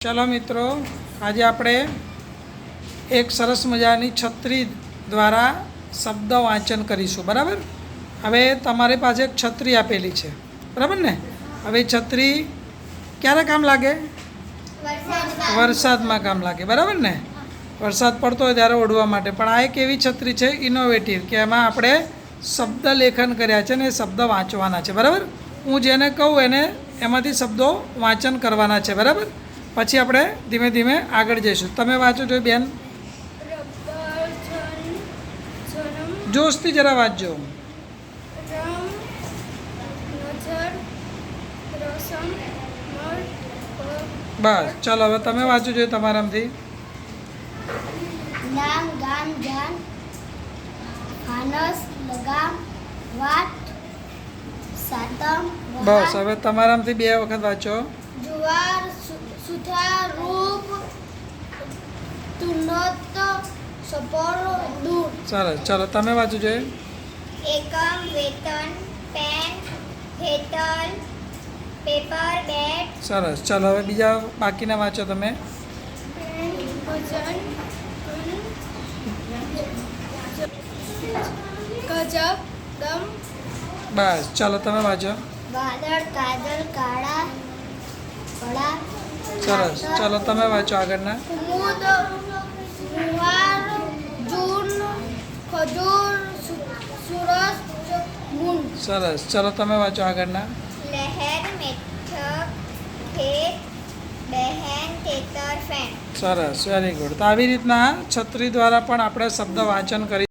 ચાલો મિત્રો, આજે આપણે એક સરસ મજાની છત્રી દ્વારા શબ્દ વાંચન કરીશું, બરાબર? હવે તમારી પાસે એક છત્રી આપેલી છે, બરાબર ને? હવે છત્રી ક્યારે કામ લાગે? વરસાદમાં કામ લાગે, બરાબર ને? વરસાદ પડતો હોય ત્યારે ઓઢવા માટે, પણ આ એક એવી છત્રી છે ઇનોવેટિવ કે એમાં આપણે શબ્દ લેખન કર્યા છે ને એ શબ્દ વાંચવાના છે, બરાબર? હું જેને કહું એને એમાંથી શબ્દો વાંચન કરવાના છે, બરાબર? પછી આપણે ધીમે ધીમે આગળ જઈશું. તમે વાંચો છો બેન. જોશથી જરા વાંચજો. બસ ચાલો હવે તમે વાંચો જોઈએ તમારામાંથી. નામ ગામ જાન ફાનસ લગામ વાટ સાતમ બસ હવે તમારામાંથી બે વખત વાંચો. જુવાર સુ- સુથાર રૂપ તુનત સપોર દૂર સરસ ચાલો તમે વાંચો જોઈએ એકમ વેતન પેન હેતલ પેપર બેટ. સરસ. ચાલો હવે બીજા બાકીના વાંચો તમે. ભજન ગજબ ગમ. બસ ચાલો તમે વાંચો. વાદળ કાદળ કાળા કળા સરસ. ચાલો તમે વાંચો આગળના. સરસ. ચાલો તમે વાંચો આગળના. લહેર મેઠક ખેત બહેન તેતર ફેન સરસ. Very good. તો આવી રીતના છત્રી દ્વારા પણ આપણે શબ્દ વાંચન કરી